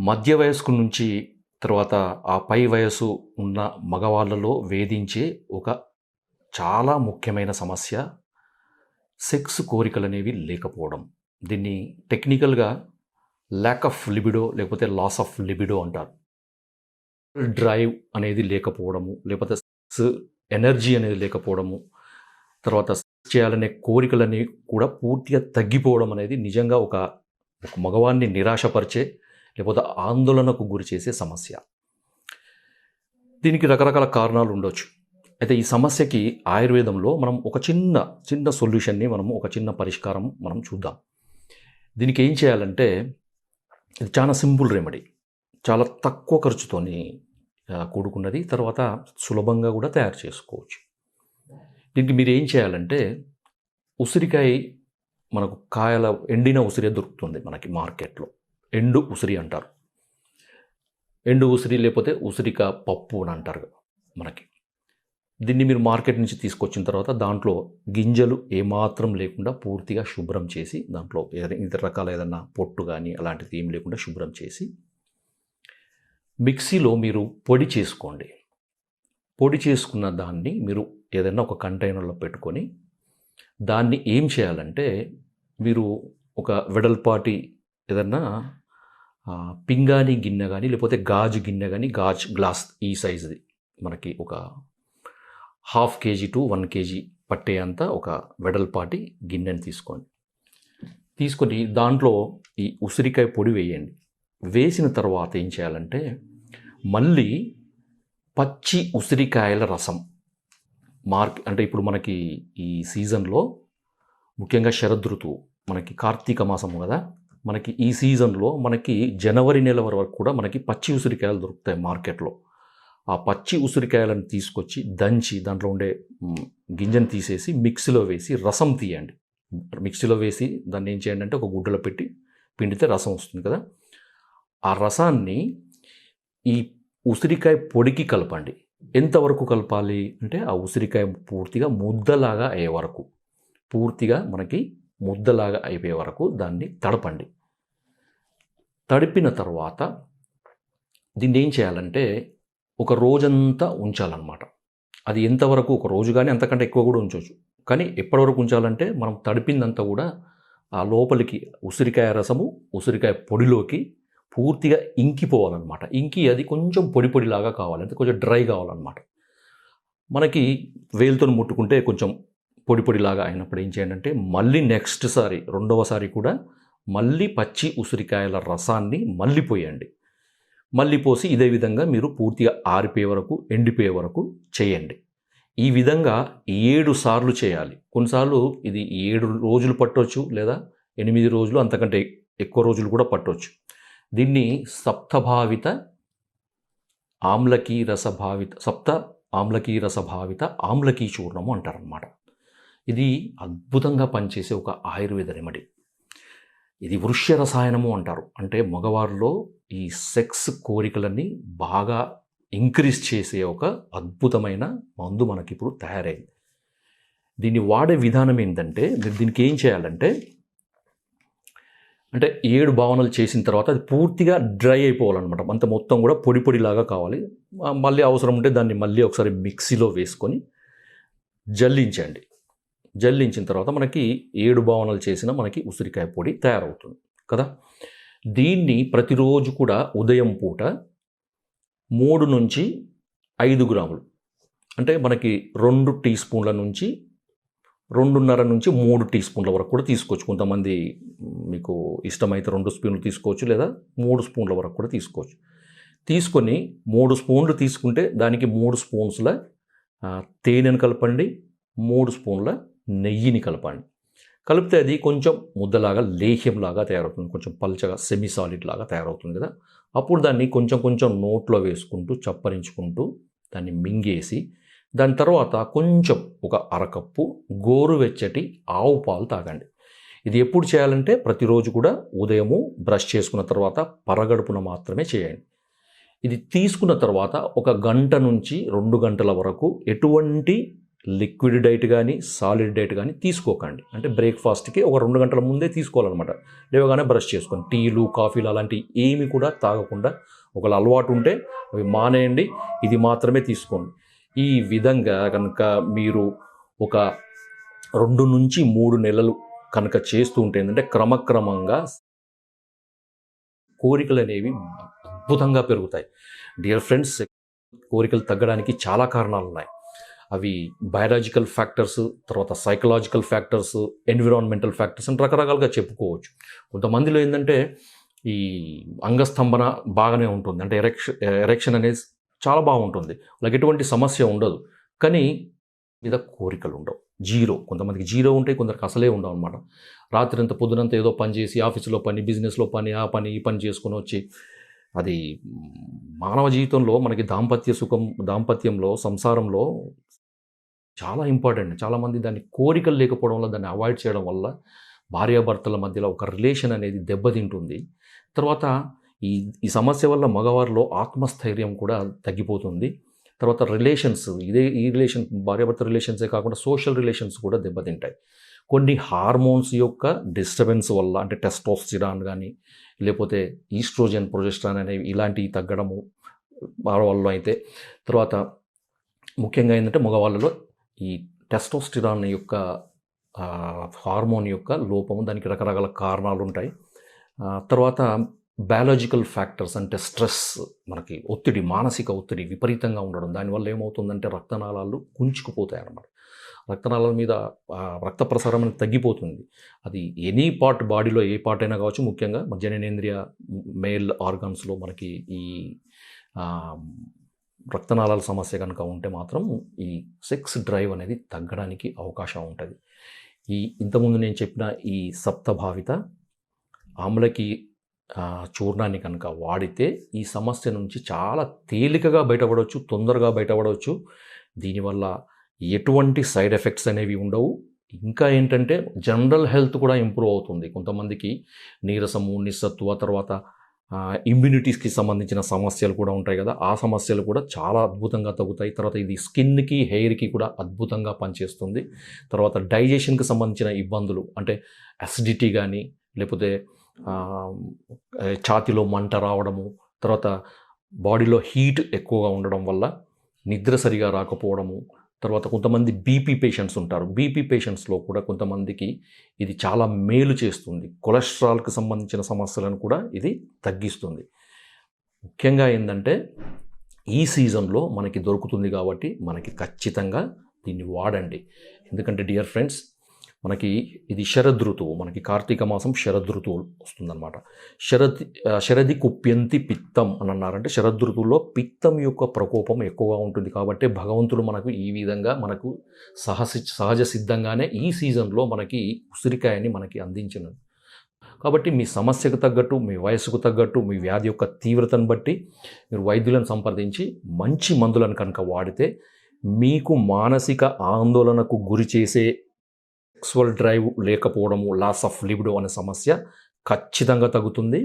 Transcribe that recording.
మధ్య వయస్కు నుంచి తర్వాత ఆ పై వయసు ఉన్న మగవాళ్ళలో వేధించే ఒక చాలా ముఖ్యమైన సమస్య సెక్స్ కోరికలు అనేవి లేకపోవడం. దీన్ని టెక్నికల్గా ల్యాక్ ఆఫ్ లిబిడో లేకపోతే లాస్ ఆఫ్ లిబిడో అంటారు. డ్రైవ్ అనేది లేకపోవడము లేకపోతే సెక్స్ ఎనర్జీ అనేది లేకపోవడము తర్వాత సెక్స్ చేయాలనే కోరికలని కూడా పూర్తిగా తగ్గిపోవడం అనేది నిజంగా ఒక ఒక మగవాన్ని నిరాశపరిచే లేకపోతే ఆందోళనకు గురి చేసే సమస్య. దీనికి రకరకాల కారణాలు ఉండొచ్చు. అయితే ఈ సమస్యకి ఆయుర్వేదంలో మనం ఒక చిన్న చిన్న సొల్యూషన్ని మనం ఒక చిన్న పరిష్కారం మనం చూద్దాం. దీనికి ఏం చేయాలంటే ఇది చాలా సింపుల్ రెమెడీ. చాలా తక్కువ ఖర్చుతోని కూడుకున్నది తర్వాత సులభంగా కూడా తయారు చేసుకోవచ్చు. దీనికి మీరు ఏం చేయాలంటే ఉసిరికాయ మనకు కాయల ఎండిన ఉసిరే దొరుకుతుంది మనకి మార్కెట్లో. ఎండు ఉసిరి అంటారు. ఎండు ఉసిరి లేకపోతే ఉసిరిక పప్పు అని అంటారు మనకి. దీన్ని మీరు మార్కెట్ నుంచి తీసుకొచ్చిన తర్వాత దాంట్లో గింజలు ఏమాత్రం లేకుండా పూర్తిగా శుభ్రం చేసి దాంట్లో ఏదైనా ఇతర రకాల ఏదైనా పొట్టు కానీ అలాంటిది ఏం లేకుండా శుభ్రం చేసి మిక్సీలో మీరు పొడి చేసుకోండి. పొడి చేసుకున్న దాన్ని మీరు ఏదైనా ఒక కంటైనర్లో పెట్టుకొని దాన్ని ఏం చేయాలంటే మీరు ఒక వెడల్పాటి ఏదన్నా పింగాణి గిన్నె కానీ లేకపోతే గాజు గిన్నె కానీ గాజు గ్లాస్ ఈ సైజుది మనకి ఒక half KG to one KG పట్టే అంత ఒక వెడల్పాటి గిన్నెని తీసుకోండి. తీసుకొని దాంట్లో ఈ ఉసిరికాయ పొడి వేయండి. వేసిన తర్వాత ఏం చేయాలంటే మళ్ళీ పచ్చి ఉసిరికాయల రసం. మార్క్ అంటే ఇప్పుడు మనకి ఈ సీజన్లో ముఖ్యంగా శరదృతువు మనకి కార్తీక మాసం కదా మనకి ఈ సీజన్లో మనకి జనవరి నెల వరకు కూడా మనకి పచ్చి ఉసిరికాయలు దొరుకుతాయి మార్కెట్లో. ఆ పచ్చి ఉసిరికాయలను తీసుకొచ్చి దంచి దాంట్లో ఉండే గింజను తీసేసి మిక్సీలో వేసి రసం తీయండి. మిక్సీలో వేసి దాన్ని ఏం చేయండి అంటే ఒక గుడ్డలో పెట్టి పిండితే రసం వస్తుంది కదా. ఆ రసాన్ని ఈ ఉసిరికాయ పొడికి కలపండి. ఎంతవరకు కలపాలి అంటే ఆ ఉసిరికాయ పూర్తిగా ముద్దలాగా అయ్యే వరకు. పూర్తిగా మనకి ముద్దలాగా అయిపోయే వరకు దాన్ని తడపండి. తడిపిన తర్వాత దీన్ని ఏం చేయాలంటే ఒక రోజంతా ఉంచాలన్నమాట. అది ఎంతవరకు ఒక రోజు కానీ అంతకంటే ఎక్కువ కూడా ఉంచవచ్చు కానీ ఎప్పటివరకు ఉంచాలంటే మనం తడిపిందంతా కూడా ఆ లోపలికి ఉసిరికాయ రసము ఉసిరికాయ పొడిలోకి పూర్తిగా ఇంకిపోవాలన్నమాట. ఇంకి అది కొంచెం పొడి పొడిలాగా కావాలి. అంటే కొంచెం డ్రై కావాలన్నమాట. మనకి వేలుతో ముట్టుకుంటే కొంచెం పొడి పొడిలాగా అయినప్పుడు ఏం చేయండి అంటే మళ్ళీ నెక్స్ట్ సారి రెండవసారి కూడా మళ్ళీ పచ్చి ఉసిరికాయల రసాన్ని మళ్ళీ పోయండి. మళ్ళీ పోసి ఇదే విధంగా మీరు పూర్తిగా ఆరిపోయే వరకు ఎండిపోయే వరకు చేయండి. ఈ విధంగా ఏడు సార్లు చేయాలి. కొన్నిసార్లు ఇది ఏడు రోజులు పట్టవచ్చు లేదా ఎనిమిది రోజులు అంతకంటే ఎక్కువ రోజులు కూడా పట్టవచ్చు దీన్ని సప్తభావిత ఆమ్లకీ రసభావిత సప్త ఆమ్లకీ రసభావిత ఆమ్లకీ చూర్ణము అంటారనమాట ఇది అద్భుతంగా పనిచేసే ఒక ఆయుర్వేద రెమెడీ. ఇది వృష్య రసాయనము అంటారు. అంటే మగవారిలో ఈ సెక్స్ కోరికలన్నీ బాగా ఇంక్రీజ్ చేసే ఒక అద్భుతమైన మందు మనకి ఇప్పుడు తయారైంది. దీన్ని వాడే విధానం ఏంటంటే మీరు దీనికి ఏం చేయాలంటే అంటే ఏడు భావనలు చేసిన తర్వాత అది పూర్తిగా డ్రై అయిపోవాలన్నమాట. అంత మొత్తం కూడా పొడి పొడిలాగా కావాలి. మళ్ళీ అవసరం ఉంటే దాన్ని మళ్ళీ ఒకసారి మిక్సీలో వేసుకొని జల్లించండి. జల్లించిన తర్వాత మనకి ఏడు భావనలు చేసిన మనకి ఉసిరికాయ పొడి తయారవుతుంది కదా? దీన్ని ప్రతిరోజు కూడా ఉదయం పూట మూడు నుంచి ఐదు గ్రాములు అంటే మనకి రెండు టీ స్పూన్ల నుంచి రెండున్నర నుంచి మూడు టీ స్పూన్ల వరకు కూడా తీసుకోవచ్చు. కొంతమంది మీకు ఇష్టమైతే రెండు స్పూన్లు తీసుకోవచ్చు లేదా మూడు స్పూన్ల వరకు కూడా తీసుకోవచ్చు. తీసుకొని మూడు స్పూన్లు తీసుకుంటే దానికి మూడు స్పూన్స్ల తేనెను కలపండి మూడు స్పూన్ల నెయ్యిని కలపండి కలిపితే అది కొంచెం ముద్దలాగా లేహ్యంలాగా తయారవుతుంది. కొంచెం పల్చగా సెమీ సాలిడ్ లాగా తయారవుతుంది కదా. అప్పుడు దాన్ని కొంచెం కొంచెం నోట్లో వేసుకుంటూ చప్పరించుకుంటూ దాన్ని మింగేసి దాని తర్వాత కొంచెం ఒక అరకప్పు గోరువెచ్చటి ఆవు పాలు తాగండి. ఇది ఎప్పుడు చేయాలంటే ప్రతిరోజు కూడా ఉదయము బ్రష్ చేసుకున్న తర్వాత పరగడుపున మాత్రమే చేయండి. ఇది తీసుకున్న తర్వాత ఒక గంట నుంచి రెండు గంటల వరకు ఎటువంటి లిక్విడ్ డైట్ కానీ సాలిడ్ డైట్ కానీ తీసుకోకండి. అంటే బ్రేక్ఫాస్ట్కి ఒక రెండు గంటల ముందే తీసుకోవాలన్నమాట. లేవగానే బ్రష్ చేసుకొని టీలు కాఫీలు అలాంటివి ఏమి కూడా తాగకుండా ఒకవేళ అలవాటు ఉంటే అవి మానేయండి. ఇది మాత్రమే తీసుకోండి. ఈ విధంగా కనుక మీరు ఒక రెండు నుంచి మూడు నెలలు కనుక చేస్తూ ఉంటే ఏంటంటే క్రమక్రమంగా కోరికలు అనేవి అద్భుతంగా పెరుగుతాయి. డియర్ ఫ్రెండ్స్ కోరికలు తగ్గడానికి చాలా కారణాలు ఉన్నాయి అవి బయాలజికల్ ఫ్యాక్టర్స్ తర్వాత సైకలాజికల్ ఫ్యాక్టర్స్ ఎన్విరాన్మెంటల్ ఫ్యాక్టర్స్ అని రకరకాలుగా చెప్పుకోవచ్చు. కొంతమందిలో ఏంటంటే ఈ అంగస్తంభన బాగానే ఉంటుంది. అంటే ఎరెక్షన్ ఎరెక్షన్ అనేది చాలా బాగుంటుంది. వాళ్ళకి ఎటువంటి సమస్య ఉండదు. కానీ మీద కోరికలు ఉండవు. జీరో. కొంతమందికి జీరో ఉంటాయి కొందరికి అసలే ఉండవు అనమాట రాత్రి అంతా పొద్దునంతా ఏదో పని చేసి ఆఫీసులో పని బిజినెస్లో పని ఆ పని ఈ పని చేసుకొని వచ్చి అది మానవ జీవితంలో మనకి దాంపత్య సుఖం దాంపత్యంలో సంసారంలో చాలా ఇంపార్టెంట్. చాలామంది దాన్ని కోరికలు లేకపోవడం వల్ల దాన్ని అవాయిడ్ చేయడం వల్ల భార్యాభర్తల మధ్యలో ఒక రిలేషన్ అనేది దెబ్బతింటుంది. తర్వాత ఈ ఈ సమస్య వల్ల మగవారిలో ఆత్మస్థైర్యం కూడా తగ్గిపోతుంది. తర్వాత రిలేషన్స్ ఇదే ఈ రిలేషన్ భార్యాభర్త రిలేషన్సే కాకుండా సోషల్ రిలేషన్స్ కూడా దెబ్బతింటాయి. కొన్ని హార్మోన్స్ యొక్క డిస్టర్బెన్స్ వల్ల అంటే టెస్టోస్టిరాన్ కానీ లేకపోతే ఈస్ట్రోజన్ ప్రొజెస్ట్రాన్ అనేవి ఇలాంటివి తగ్గడము ఆడవాళ్ళలో అయితే. తర్వాత ముఖ్యంగా ఏంటంటే మగవాళ్ళలో ఈ టెస్టోస్టిరాన్ యొక్క హార్మోన్ యొక్క లోపము దానికి రకరకాల కారణాలు ఉంటాయి తర్వాత బయాలజికల్ ఫ్యాక్టర్స్ అంటే స్ట్రెస్ మనకి ఒత్తిడి మానసిక ఒత్తిడి విపరీతంగా ఉండడం. దానివల్ల ఏమవుతుందంటే రక్తనాళాలు కుంచుకుపోతాయి అన్నమాట రక్తనాళాల మీద రక్త ప్రసారం అనేది తగ్గిపోతుంది. అది ఎనీ పార్ట్ బాడీలో ఏ పార్ట్ అయినా కావచ్చు ముఖ్యంగా మధ్యనేంద్రియ జననేంద్రియ మేల్ ఆర్గాన్స్లో మనకి ఈ రక్తనాళాల సమస్య కనుక ఉంటే మాత్రం ఈ సెక్స్ డ్రైవ్ అనేది తగ్గడానికి అవకాశం ఉంటుంది. ఈ ఇంతకుముందు నేను చెప్పిన ఈ సప్తభావిత ఆమ్లకి చూర్ణాన్ని కనుక వాడితే ఈ సమస్య నుంచి చాలా తేలికగా బయటపడవచ్చు తొందరగా బయటపడవచ్చు. దీనివల్ల ఎటువంటి సైడ్ ఎఫెక్ట్స్ అనేవి ఉండవు. ఇంకా ఏంటంటే జనరల్ హెల్త్ కూడా ఇంప్రూవ్ అవుతుంది. కొంతమందికి నీరసము నిస్సత్వ తర్వాత ఇమ్యూనిటీస్కి సంబంధించిన సమస్యలు కూడా ఉంటాయి కదా. ఆ సమస్యలు కూడా చాలా అద్భుతంగా తగ్గుతాయి. తర్వాత ఇది స్కిన్కి హెయిర్కి కూడా అద్భుతంగా పనిచేస్తుంది. తర్వాత డైజెషన్కి సంబంధించిన ఇబ్బందులు అంటే అసిడిటీ కానీ లేకపోతే ఛాతిలో మంట రావడము తర్వాత బాడీలో హీట్ ఎక్కువగా ఉండడం వల్ల నిద్ర సరిగా రాకపోవడము తర్వాత కొంతమంది బీపీ పేషెంట్స్ ఉంటారు. బీపీ పేషెంట్స్లో కూడా కొంతమందికి ఇది చాలా మేలు చేస్తుంది. కొలెస్ట్రాల్కి సంబంధించిన సమస్యలను కూడా ఇది తగ్గిస్తుంది. ముఖ్యంగా ఏంటంటే ఈ సీజన్లో మనకి దొరుకుతుంది కాబట్టి మనకి ఖచ్చితంగా దీన్ని వాడండి. ఎందుకంటే డియర్ ఫ్రెండ్స్ మనకి ఇది శరద్ ఋతువు మనకి కార్తీక మాసం శరద్ ఋతువు వస్తుందన్నమాట. శరద్ శరది కుప్యంతి పిత్తం అని అన్నారంటే శరద్ ఋతువులో పిత్తం యొక్క ప్రకోపం ఎక్కువగా ఉంటుంది కాబట్టి భగవంతుడు మనకు ఈ విధంగా మనకు సహజ సహజ సిద్ధంగానే ఈ సీజన్లో మనకి ఉసిరికాయని మనకి అందించినది కాబట్టి మీ సమస్యకు తగ్గట్టు మీ వయసుకు తగ్గట్టు మీ వ్యాధి యొక్క తీవ్రతను బట్టి మీరు వైద్యులను సంప్రదించి మంచి మందులను కనుక వాడితే మీకు మానసిక ఆందోళనకు గురి చేసే సెక్సువల్ డ్రైవ్ లేకపోవడము లాస్ ఆఫ్ లిబిడో అనే సమస్య ఖచ్చితంగా తగ్గుతుంది.